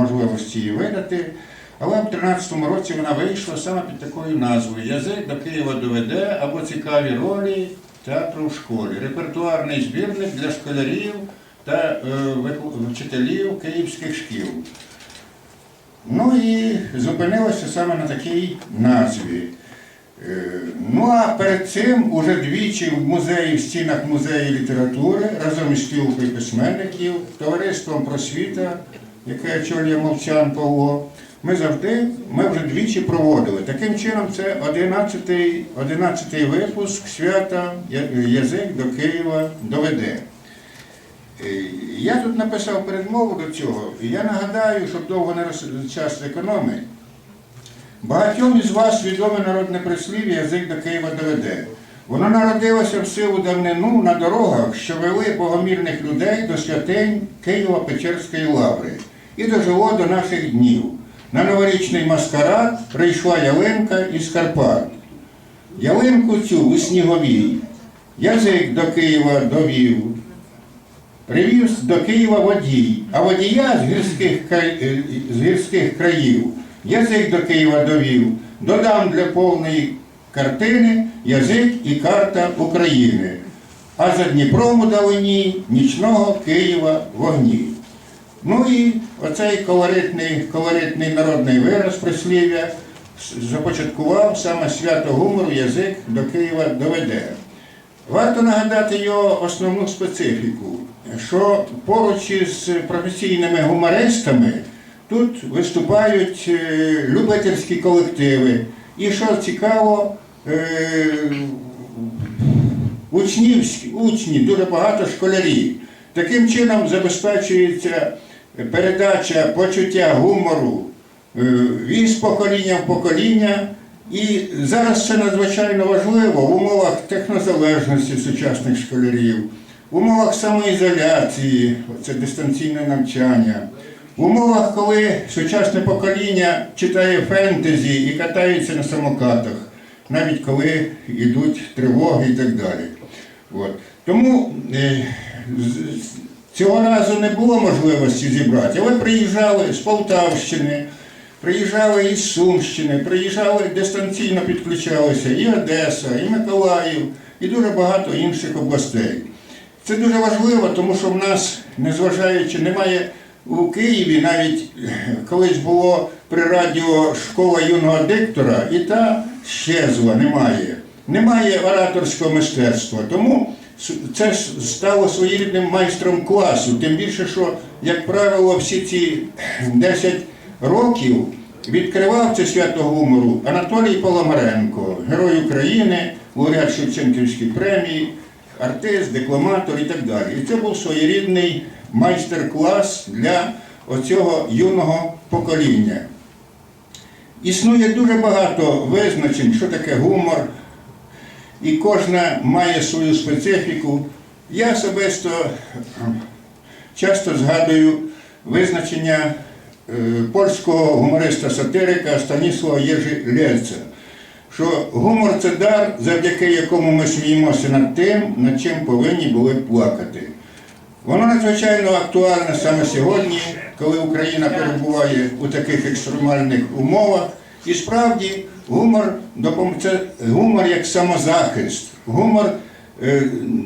можливості її видати. Але в 13-му році вона вийшла саме під такою назвою Язик до Києва доведе або цікаві ролі театру в школі. Репертуарний збірник для школярів та е, вчителів київських шкіл. Ну і зупинилося саме на такій назві. Е, Ну а перед цим уже двічі в музеї, в стінах музею літератури разом із спілкою письменників, товариством просвіта, яке очолює мовчан Павло, ми завжди, ми вже двічі проводили. Таким чином, це 11-й 11 випуск свята Язик до Києва доведе. Е, Я тут написав передмову до цього, і я нагадаю, щоб довго не роз- час економити. Багатьом із вас відоме народне прислів'я язик до Києва доведе. Воно народилося в силу давнину на дорогах, що вели богомірних людей до святень Києво-Печерської лаври і дожило до наших днів. На новорічний маскарад прийшла ялинка із Карпат. Ялинку цю у сніговій, язик до Києва довів, привіз до Києва водій, а водія з гірських, е, з гірських країв язик до Києва довів. Додам для повної картини язик і карта України. А за Дніпром у далині нічного Києва вогні. Ну і оцей колоритний, колоритний народний вираз прислів'я започаткував саме свято гумору язик до Києва доведе. Варто нагадати його основну специфіку, що поруч із професійними гумористами тут виступають е, любительські колективи. І що цікаво, е, учнівські, учні, дуже багато школярів. Таким чином забезпечується передача почуття гумору е, від покоління в покоління. І зараз це надзвичайно важливо в умовах технозалежності сучасних школярів, в умовах самоізоляції, це дистанційне навчання, в умовах, коли сучасне покоління читає фентезі і катається на самокатах, навіть коли йдуть тривоги і так далі. От. Тому е, цього разу не було можливості зібрати, але приїжджали з Полтавщини, приїжджали із Сумщини, приїжджали дистанційно підключалися і Одеса, і Миколаїв, і дуже багато інших областей. Це дуже важливо, тому що в нас, незважаючи, немає у Києві, навіть колись було при радіо школа юного диктора, і та щезла, немає. Немає ораторського мистецтва. Тому це стало своєрідним майстром класу. Тим більше, що, як правило, всі ці 10 років відкривав це свято гумору Анатолій Паламаренко, герой України, лауреат Шевченківської премії, артист, декламатор і так далі. І це був своєрідний майстер-клас для оцього юного покоління. Існує дуже багато визначень, що таке гумор, і кожна має свою специфіку. Я особисто е, часто згадую визначення е, польського гумориста-сатирика Станіслава Єжи Лєльця, що гумор це дар, завдяки якому ми сміємося над тим, над чим повинні були плакати. Воно надзвичайно актуальне саме сьогодні, коли Україна перебуває у таких екстремальних умовах. І справді гумор допом... це гумор як самозахист, гумор е,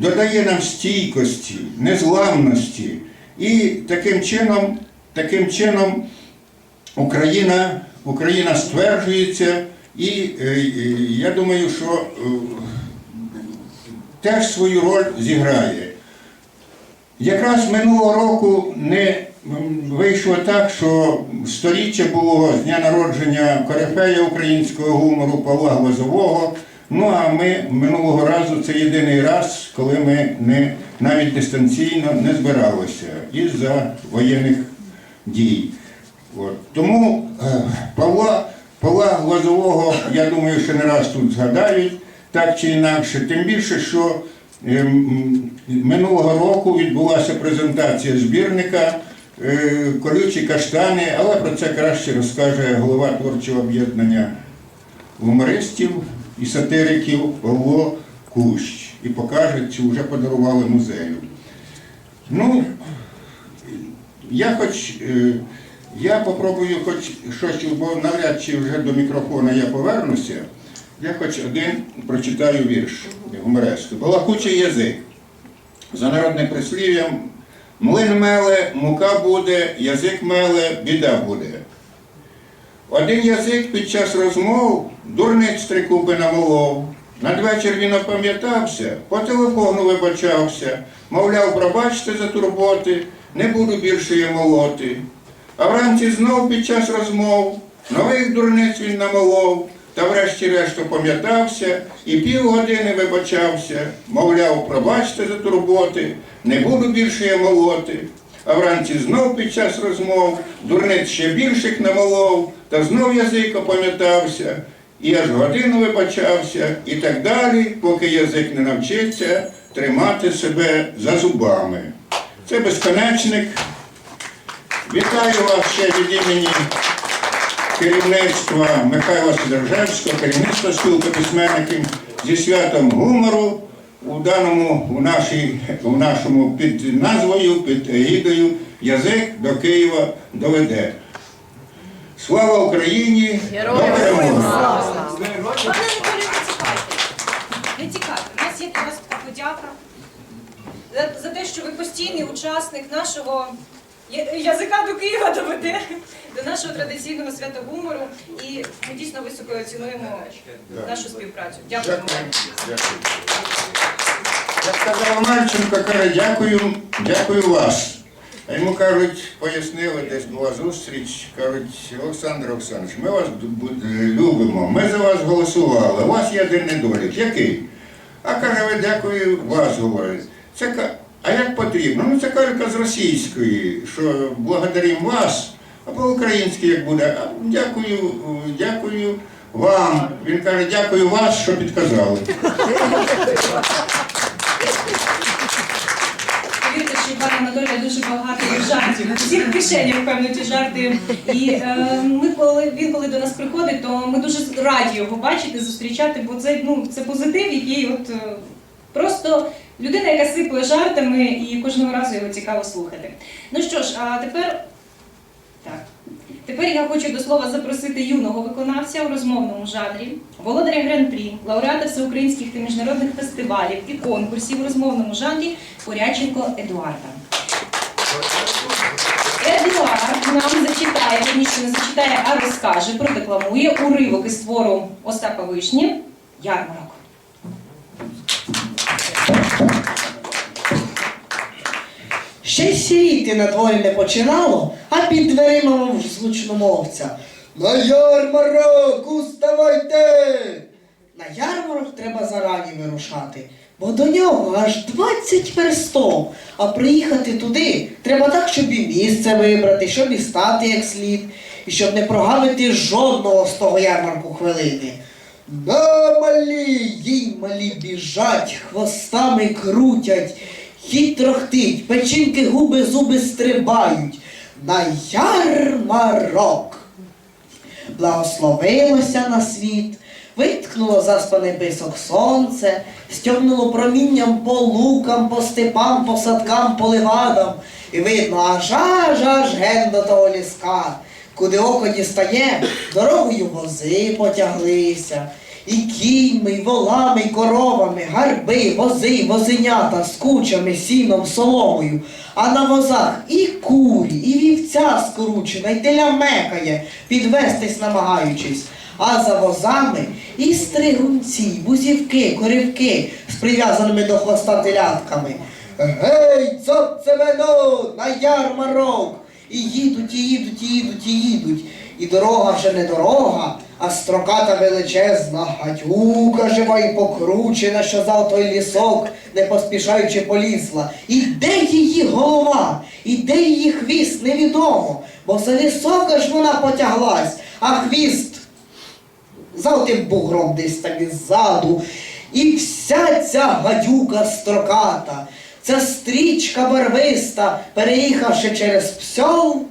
додає нам стійкості, незламності. І таким чином, таким чином Україна, Україна стверджується, і е, я думаю, що е, теж свою роль зіграє. Якраз минулого року не вийшло так, що сторіччя було з дня народження корифея українського гумору Павла Глазового. Ну а ми минулого разу це єдиний раз, коли ми не навіть дистанційно не збиралися із-за воєнних дій. От. Тому е, Павла, Павла Глазового, я думаю, що не раз тут згадають, так чи інакше. Тим більше, що ем, минулого року відбулася презентація збірника Колючі каштани, але про це краще розкаже голова творчого об'єднання гумористів і сатириків Павло Кущ. І покаже, цю вже подарували музею. Ну, я хоч е, Я попробую хоч щось, бо навряд чи вже до мікрофона я повернуся. Я хоч один прочитаю вірш гумореску. Балакучий язик. За народним прислів'ям млин меле, мука буде, язик меле, біда буде. Один язик під час розмов дурниць три куби намолов. Надвечір він опам'ятався, по телефону вибачався, мовляв, пробачте за турботи, не буду більше я молоти. А вранці знов під час розмов нових дурниць він намолов, та врешті-решт опам'ятався і півгодини вибачався, мовляв, пробачте за турботи, не буду більше я молоти. А вранці знов під час розмов дурниць ще більших намолов, та знов язик опам'ятався, і аж годину вибачався, і так далі, поки язик не навчиться тримати себе за зубами. Це безконечник. Вітаю вас ще від імені керівництва Михайла Сидоржевського, керівництва спілки письменників зі святом гумору у даному у, нашій, у нашому під назвою, під егідою Язик до Києва доведе. Слава Україні! Анатолію, не тікайте. У нас є для вас така подяка за, за те, що ви постійний учасник нашого язика до Києва доведе до нашого традиційного свята гумору. І ми дійсно високо оцінуємо нашу співпрацю. Дякую. Як сказав Марченко, каже, дякую, дякую вас. А йому кажуть, пояснили, десь була зустріч, кажуть, Олександр Олександрович, ми вас любимо, ми за вас голосували, у вас є один недолік. Який? А каже, ви дякую вас говорить. Це а як потрібно? Ну це калька з російської, що благодаримо вас, а по-українськи як буде. А дякую, дякую вам. Він каже, дякую вас, що підказали. Повірте, що у пана Анатолія дуже багато жартів. У всіх кишенях, певно, ті жарти. І е, ми, коли він коли до нас приходить, то ми дуже раді його бачити, зустрічати, бо це ну це позитив, який от е, просто людина, яка сипає жартами, і кожного разу його цікаво слухати. Ну що ж, а тепер так. Тепер я хочу до слова запросити юного виконавця у розмовному жанрі, володаря гран-прі, лауреата всеукраїнських та міжнародних фестивалів і конкурсів у розмовному жанрі Поряченко Едуарда. Едуард нам зачитає, верніше не зачитає, а розкаже, продекламує уривок із твору Остапа Вишні Ярмарок. Сіріти на дворі не починало, а під дверима мов злучномовця. На ярмарок уставайте! На ярмарок треба зарані вирушати, бо до нього аж 20 верстов. А приїхати туди треба так, щоб і місце вибрати, щоб і стати як слід, і щоб не прогавити жодного з того ярмарку хвилини. На малі, їй малі біжать, хвостами крутять, хід трохтить, печінки губи, зуби стрибають. На ярмарок. Благословилося на світ, виткнуло заспаний бисок сонце, стягнуло промінням по лукам, по степам, по садкам, по левадам, і видно аж аж аж ген до того ліска. Куди око дістає, дорогою вози потяглися. І кіньми, і волами, і коровами, гарби, вози, возенята з кучами, сіном, соломою. А на возах і курі, і вівця скручена, і теля мекає, підвестись намагаючись. А за возами і стригунці, бузівки, корівки з прив'язаними до хвоста телятками. Гей, цоце вино, на ярмарок! І їдуть, і їдуть, і їдуть, і їдуть. І дорога вже не дорога, а строката величезна, гадюка жива і покручена, що за той лісок, не поспішаючи полізла. І де її голова, і де її хвіст, невідомо, бо за лісок аж вона потяглась, а хвіст за отим бугром десь там іззаду. І вся ця гадюка строката, ця стрічка барвиста, переїхавши через псьол,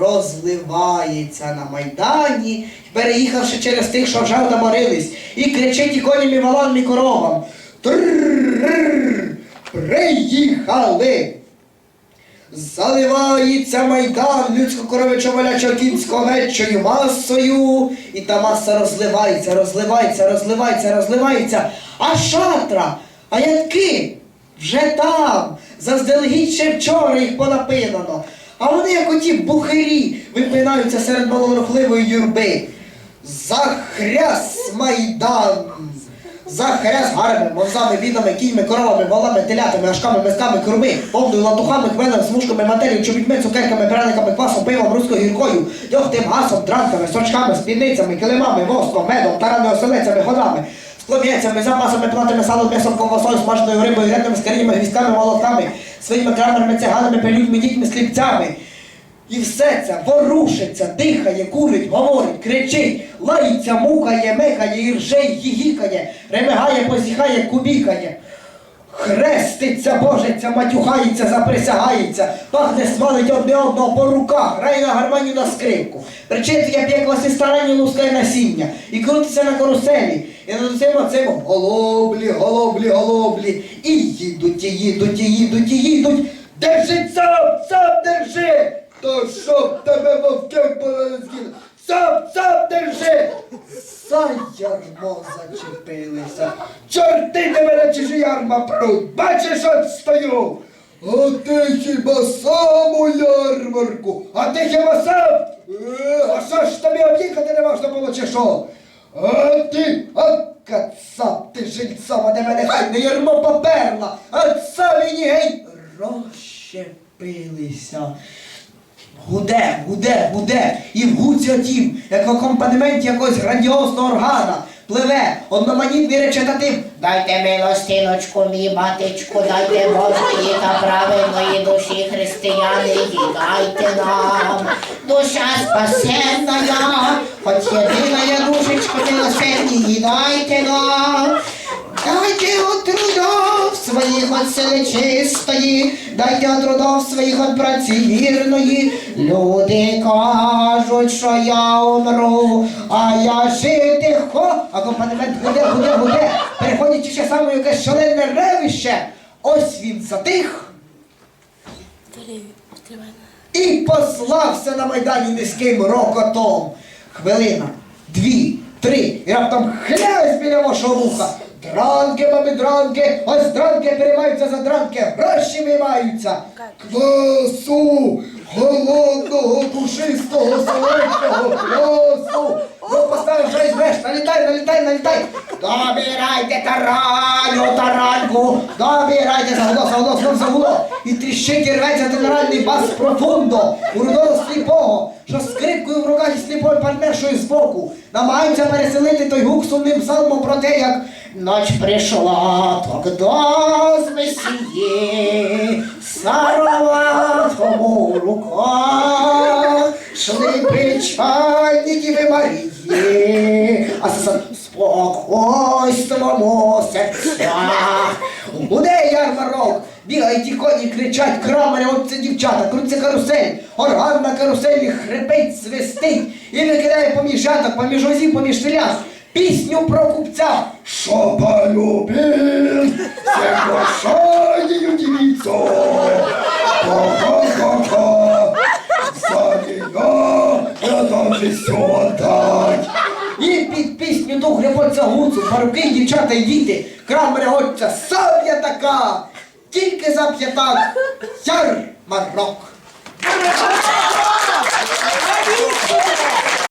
розливається на майдані, переїхавши через тих, що вже наморились, і кричить і коням, і валам, і коровам. Трррррр, приїхали! Заливається майдан людсько коровичо волячо кінсько вечою масою, і та маса розливається, розливається, розливається, розливається. А шатра, а ядки вже там, заздалегідь ще вчора їх понапинано. А вони, як оті бухарі, випинаються серед малорухливої юрби. Захряс майдан! Захряс гарами, мовзами, відами, кіньми, коровами, волами, телятами, ашками, мисками, курми, повною латухами, хвилем, смужками, матерію, чобітьми, цукерками, пряниками, квасом, пивом, руською гіркою, дьогтем, гасом, дранками, сорочками, спідницями, килимами, воском, медом, тарами, оселецями, ходами, склом'яцями, запасами, платами, салом, м'ясом, ковбасою, смаженою рибою, греками, скарінями, гвіздками, молотками, своїми крамерами, циганами, прилюдьми, дітьми, сліпцями. І все це ворушиться, дихає, курить, говорить, кричить, лається, мукає, мекає, і рже, й гігікає, ремигає, позіхає, кубікає. Хреститься, божиться, матюхається, заприсягається, пахне смалить одне одного по руках, грає на гармонію на скрипку, причитує п'якла старанні лускає насіння, і крутиться на каруселі, і над цим оцим голоблі, голоблі, голоблі, і їдуть, і їдуть, і їдуть, і їдуть. Держи цап, цап, держи! То щоб тебе вовки згін. Цап, цап, держи! За ярмо зачепилися. Чорти тебе на чужі ярма пруть. Бачиш, от стою. А ти хіба сам у ярмарку? А ти хіба сам? Е, а що ж тобі об'їхати не можна було чи що? А ти, а кацап, ти жильцова, де мене хай не ярмо поперла, а мені гей! Розщепилися. Гуде, гуде, гуде, і в гуці отім, як в акомпанементі якогось грандіозного органа, пливе одноманітний речитатив. Дайте милостиночку, мій батечку, дайте Божої та правильної душі християни, і дайте нам. Душа спасенна, хоч єдина я душечку милосердні, дайте нам. Дайте от трудов своїх от сили чистої, дайте от трудов своїх от праці вірної. Люди кажуть, що я умру, а я жити хо. Акомпанемент гуде, гуде, гуде, переходячи ще саме якесь шалене ревище. Ось він затих і послався на майдані низьким рокотом. Хвилина, дві, три, і раптом хлясь біля вашого вуха. Дранки, баби, дранки, ось дранки переймаються за дранки, гроші виймаються. Квасу, голодного, душистого, солодкого квасу. Ну, поставив вже із веш, налітай, налітай, налітай. Добирайте тараню, таранку, добирайте загуло, загуло, знов загуло. І тріщить і рветься генеральний бас профундо, у рудого сліпого, що з скрипкою в руках і сліпою партнершою збоку. Намагаються переселити той гук сумним псалмом про те, як Ночь пришла, тогда с Мессией, Сароватому в руках, шли печальники ви Марії, а за спокойствому серцях. Буде ярмарок, бігають і коні кричать, крамаря, це дівчата, крутиться карусель, орган на каруселі хрипить, свистить і викидає поміж яток, поміж возів, поміж телят. Пісню про купця, що полюбив, ту греботься гуцу, паруки, дівчата й діти, крам отця, сам така, тільки за п'ятак, ярмарок. Браво!